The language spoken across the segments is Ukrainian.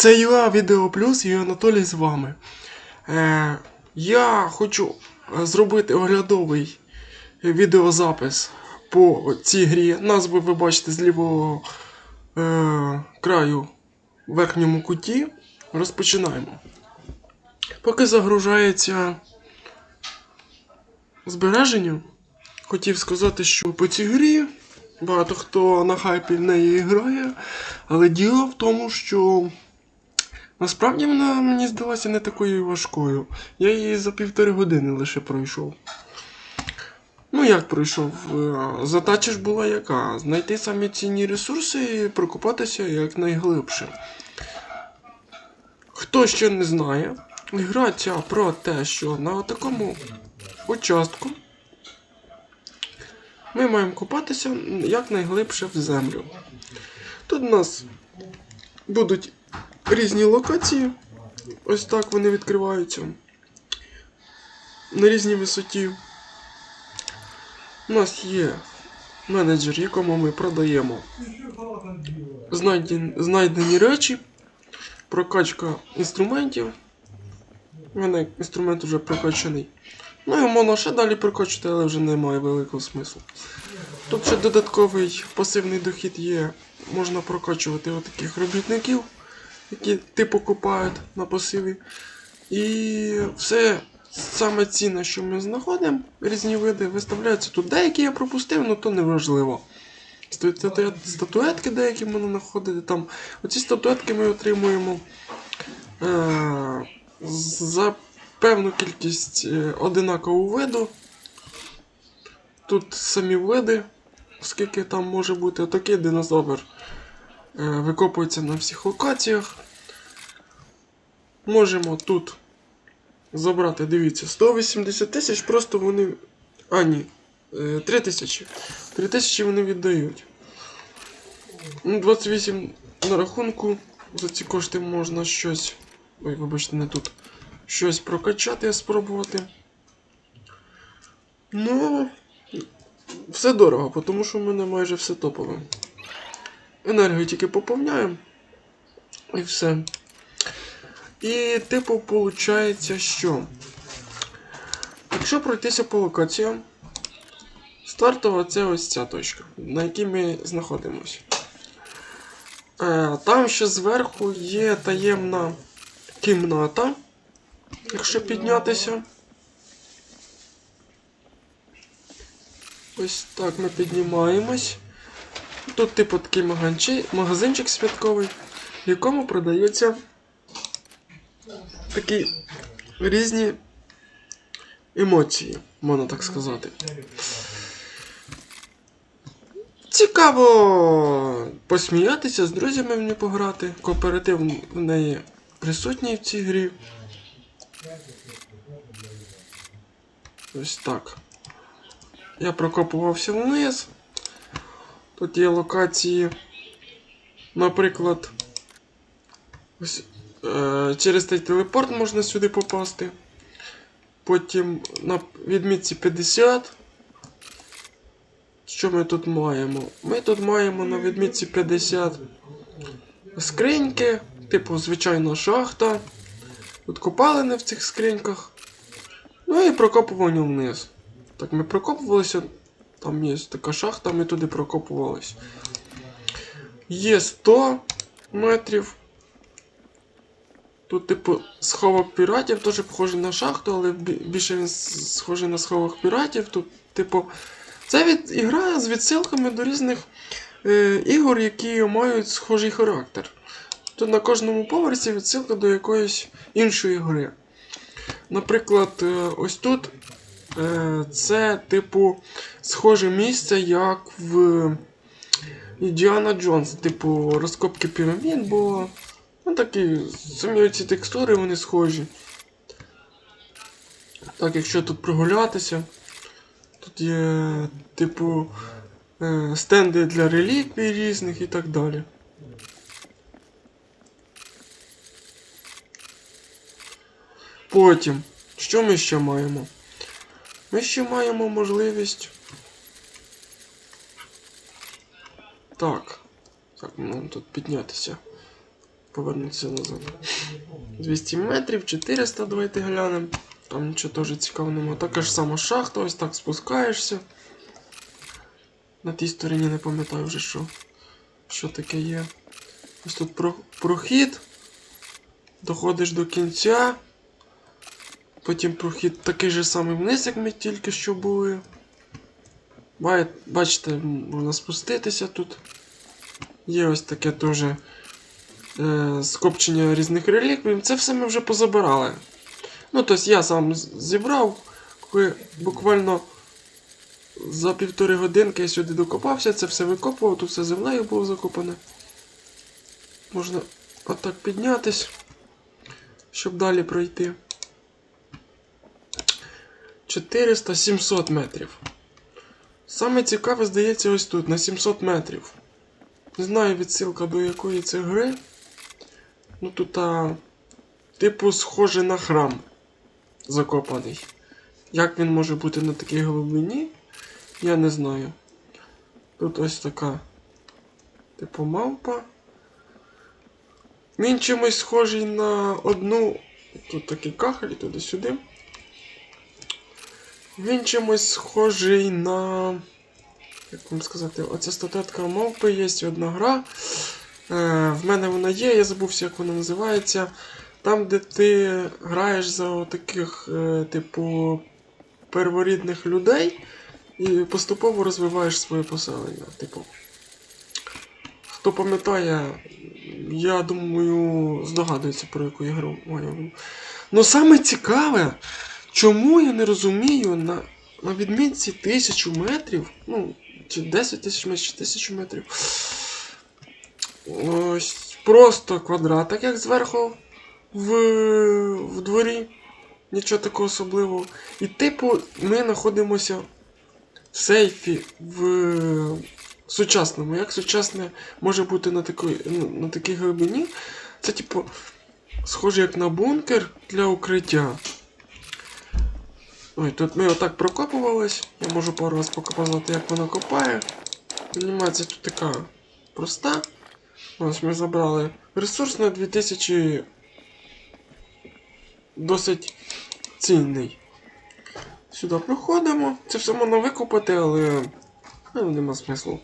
Це ЮА Відео Плюс і Анатолій з вами. Е, я хочу е, зробити оглядовий відеозапис по цій грі. Назву ви бачите з лівого е, краю в верхньому куті. Розпочинаємо. Поки загружається збереження, хотів сказати, що по цій грі багато хто на хайпі в неї грає, але діло в тому, що насправді вона мені здалася не такою важкою. Я її за півтори години лише пройшов. Ну як пройшов? Е, Задача ж була яка? Знайти самі цінні ресурси і прокопатися якнайглибше. Хто ще не знає, гра ця про те, що на такому участку ми маємо купатися якнайглибше в землю. Тут у нас будуть різні локації. Ось так вони відкриваються. На різній висоті. У нас є менеджер, якому ми продаємо знайдені, знайдені речі, прокачка інструментів. У мене інструмент вже прокачаний. Ну і можна ще далі прокачати, але вже немає великого смислу. Тут ще додатковий пасивний дохід є. Можна прокачувати отаких робітників, які типу купають на пасиві. І все саме цінне, що ми знаходимо, різні види виставляються тут. Деякі я пропустив, але то не важливо. Стату- стату- Статуетки деякі можна знаходити там. Оці статуетки ми отримуємо е- за певну кількість е, одинакового виду. Тут самі види, скільки там може бути, отакий динозавр викопується на всіх локаціях. Можемо тут забрати, дивіться, 180 тисяч, просто вони. А, ні. 3 тисячі. 3 тисячі вони віддають. Ну, 28 на рахунку. За ці кошти можна щось. Ой, вибачте, не тут. Щось прокачати, спробувати. Ну. Все дорого, тому що в мене майже все топове. Енергію тільки поповняємо. І все. І, типу, виходить, що. Якщо пройтися по локаціям, стартова це ось ця точка, на якій ми знаходимося. Е, там ще зверху є таємна кімната, якщо піднятися. Ось так ми піднімаємось. Тут, типу, такий магазинчик святковий, в якому продаються такі різні емоції, можна так сказати. Цікаво посміятися з друзями в неї пограти. Кооператив в неї присутній в цій грі. Ось так. Я прокопувався вниз. Тут є локації. Наприклад, ось, е, через цей телепорт можна сюди попасти. Потім на відмітці 50. Що ми тут маємо? Ми тут маємо на відмітці 50 скриньки, типу звичайна шахта. Тут копалини в цих скриньках. Ну і прокопування вниз. Так, ми прокопувалися. Там є така шахта, ми туди прокопувалися. Є 100 метрів. Тут, типу, сховок піратів, теж похожий на шахту, але більше він схожий на сховок піратів. Тут, типу, це від, ігра з відсилками до різних е, ігор, які мають схожий характер. Тут на кожному поверсі відсилка до якоїсь іншої гри. Наприклад, е, ось тут це, типу, схоже місце, як в Індіана Джонс, типу, розкопки пірамід було. Ну такі, самі ці текстури вони схожі. Так, якщо тут прогулятися, тут є, типу, е, стенди для реліквій різних і так далі. Потім, що ми ще маємо? Ми ще маємо можливість. Так. Так, нам тут піднятися. повернутися назад. 200 метрів, 400, давайте глянемо. Там нічого теж цікавого немає. Така ж сама шахта, ось так спускаєшся. На тій стороні не пам'ятаю вже, що, що таке є. Ось тут про, прохід. Доходиш до кінця. Потім прохід такий же самий вниз, як ми тільки що були. Бачите, можна спуститися тут. Є ось таке теж е, скопчення різних реліквій. Це все ми вже позабирали. Ну, тобто я сам зібрав, коли буквально за півтори годинки я сюди докопався, це все викопував, тут все землею було закопане. Можна отак піднятись, щоб далі пройти. 400-700 метрів. Саме цікаве, здається, ось тут, на 700 метрів. Не знаю відсилка до якої це гри. Ну тут а, типу схоже на храм закопаний. Як він може бути на такій глибині, я не знаю. Тут ось така, типу, мавпа. Він чимось схожий на одну. Тут такі кахелі туди-сюди. Він чимось схожий на. Як вам сказати, оця статуетка мавпи є одна гра. Е, в мене вона є, я забувся, як вона називається. Там, де ти граєш за таких, е, типу, перворідних людей і поступово розвиваєш своє поселення. Типу. Хто пам'ятає, я думаю, здогадується, про яку я гру. Ну саме цікаве, чому я не розумію на, на відмінці тисячу метрів, ну, чи 10 тисяч метрів, чи тисячу метрів. Ось просто квадрат, як зверху в, в дворі. Нічого такого особливого. І типу, ми знаходимося в сейфі в сучасному. Як сучасне може бути на такій, ну, на такій глибині? Це, типу, схоже як на бункер для укриття. Ой, тут ми отак прокопувались. Я можу пару раз показати, як вона копає. Анімація тут така проста. Ось ми забрали ресурс на 2000 досить цінний. Сюди проходимо. Це все можна викопати, але ну, нема смислу.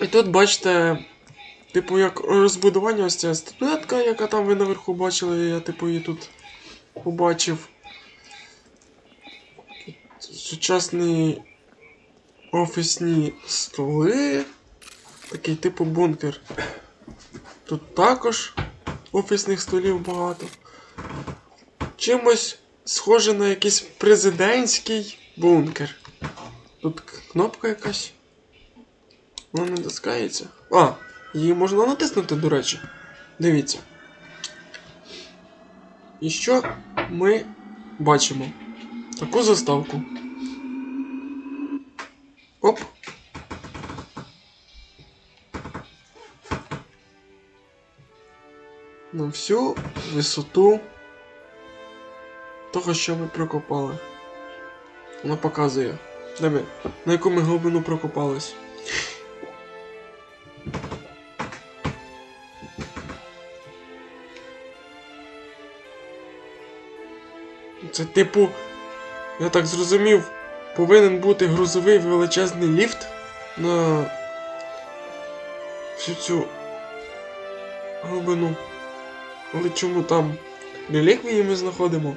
І тут бачите, типу, як розбудування ось ця статуетка, яка там ви наверху бачили, я типу її тут побачив. Сучасні офісні столи. Такий типу бункер. Тут також офісних столів багато. Чимось схоже на якийсь президентський бункер. Тут кнопка якась. Вона не доскається. А, її можна натиснути, до речі. Дивіться. І що ми бачимо? Таку заставку. Оп. На всю висоту того, що ми прокопали. Вона показує. Де ми? На яку ми глибину прокопались. Це типу, я так зрозумів, повинен бути грузовий величезний ліфт на всю цю глибину. Але чому там реліквії ми знаходимо?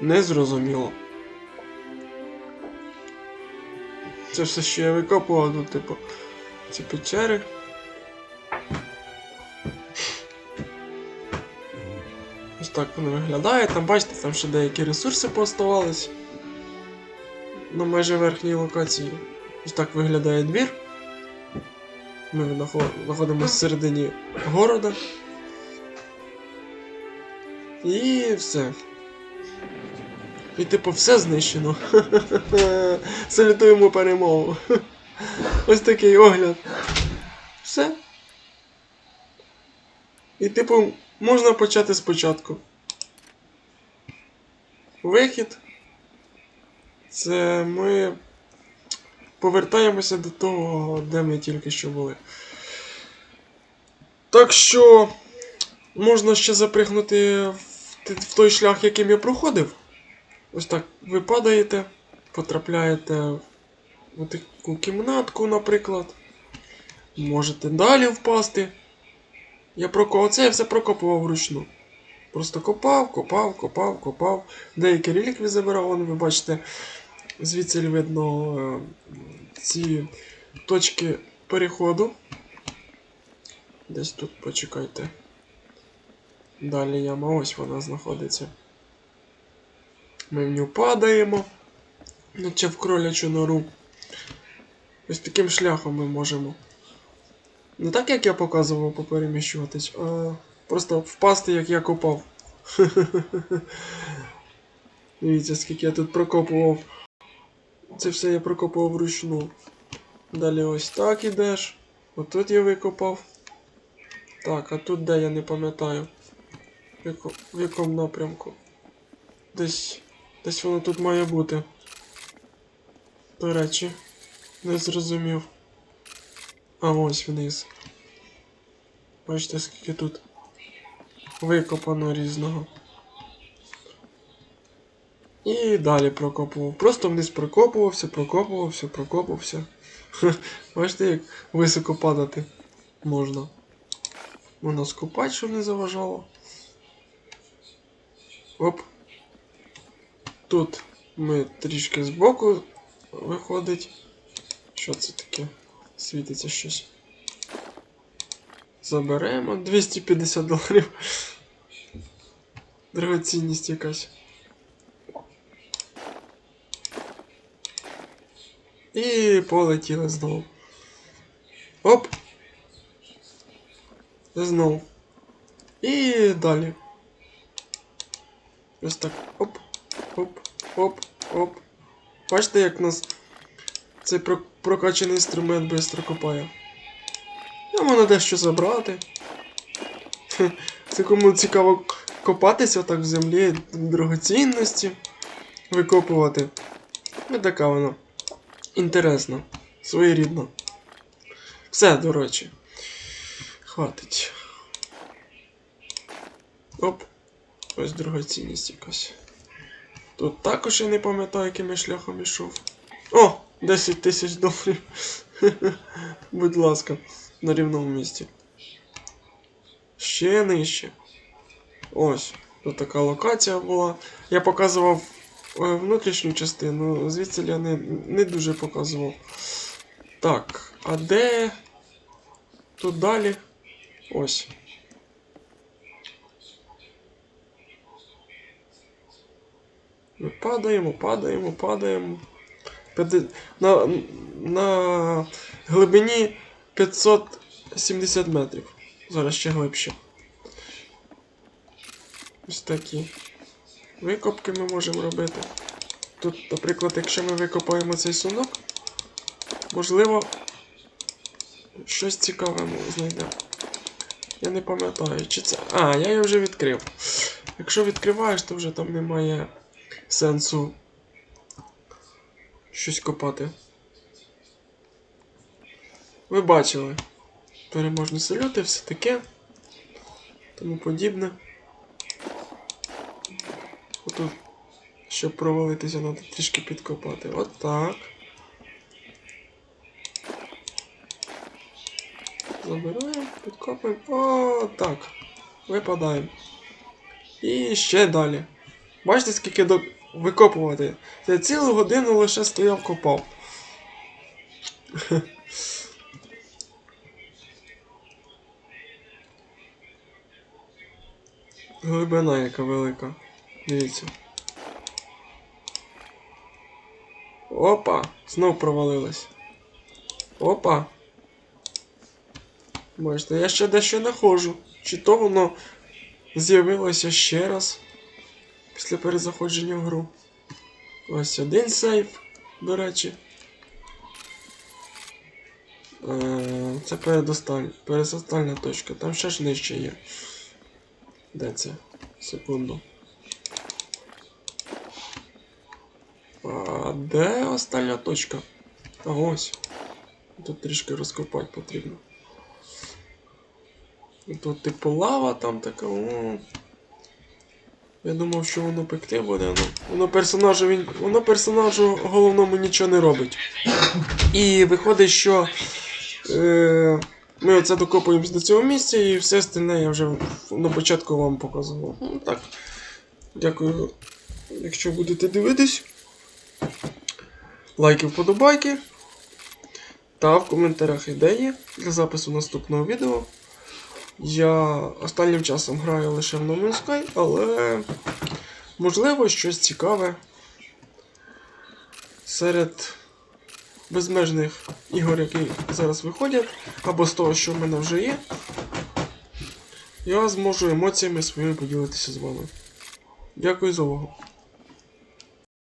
Не зрозуміло. Це все, що я викопував, ну, типу, ці печери. Ось так воно виглядає. Там бачите, там ще деякі ресурси пооставались. На майже верхній локації. Ось так виглядає двір. Ми знаходимося всередині города. І все. І типу все знищено. Салютуємо перемогу. Ось такий огляд. Все. І типу, можна почати спочатку. Вихід. Це ми повертаємося до того, де ми тільки що були. Так що можна ще запригнути в, той шлях, яким я проходив. Ось так ви падаєте, потрапляєте в таку кімнатку, наприклад. Можете далі впасти. Я прокопав. Це я все прокопував вручну. Просто копав, копав, копав, копав. Деякі реліквії забирав, вон ви бачите, звідси видно е, ці точки переходу. Десь тут почекайте. Далі яма, ось вона знаходиться. Ми в нього падаємо, наче в кролячу нору. Ось таким шляхом ми можемо. Не так, як я показував попереміщуватись, а просто впасти, як я копав. Дивіться, скільки я тут прокопував. Це все я прокопував вручну. Далі ось так ідеш. Отут я викопав. Так, а тут де я не пам'ятаю. В якому напрямку? Десь. Десь воно тут має бути. До речі, не зрозумів. А ось вниз. Бачите, скільки тут викопано різного. І далі прокопував. Просто вниз прокопувався, прокопувався, прокопувався. Бачите, як високо падати можна. Можна скупати, щоб не заважало. Оп. Тут ми трішки збоку виходить. Що це таке? Світиться щось. Заберемо 250 доларів. Дорогоцінність якась. І полетіли знову. Оп! Знову. І далі. Ось так. Оп, оп, оп, оп. Бачите, як нас цей прокачаний інструмент швидко копає. Я можна дещо забрати. Це кому цікаво копатися так в землі, дорогоцінності, викопувати. І така вона. Інтересна, своєрідна. Все, до речі. Хватить. Оп. Ось дорогоцінність якась. Тут також я не пам'ятаю, яким я шляхом ішов. О! 10 тисяч доларів. Будь ласка, на рівному місці. Ще нижче. Ось. Тут така локація була. Я показував внутрішню частину, звідси я не, не дуже показував. Так, а де. Тут далі. Ось. Ми падаємо, падаємо, падаємо. На, на глибині 570 метрів. Зараз ще глибше. Ось такі викопки ми можемо робити. Тут, наприклад, якщо ми викопаємо цей сунок, можливо, щось цікаве знайдемо. Я не пам'ятаю, чи це. А, я його вже відкрив. Якщо відкриваєш, то вже там немає сенсу щось копати. Ви бачили. Переможні салюти, все таке. Тому подібне. Отут, щоб провалитися, треба трішки підкопати. От так. Забираємо, підкопуємо. О, так. Випадаємо. І ще далі. Бачите, скільки до... викопувати? Я цілу годину лише стояв копав. Глибина яка велика. Дивіться. Опа! Знов провалилась. Опа! Бачите, я ще дещо знаходжу. Чи то воно з'явилося ще раз після перезаходження в гру. Ось один сейф, до речі. Е, Це передосталь... передостальна точка. Там ще ж нижче є. Де це? Секунду. А де остання точка? А ось. Тут трішки розкопати потрібно. Тут типу лава там така. О. Я думав, що воно пекти буде, але воно персонажу він. Воно персонажу головному нічого не робить. І виходить, що е, ми оце докопуємось до цього місця і все остальне я вже на початку вам показував. Ну так. Дякую, якщо будете дивитись. Лайки, вподобайки. Та в коментарях ідеї для запису наступного відео. Я останнім часом граю лише в No Man's Sky, але можливо щось цікаве серед безмежних ігор, які зараз виходять, або з того, що в мене вже є. Я зможу емоціями своїми поділитися з вами. Дякую за увагу.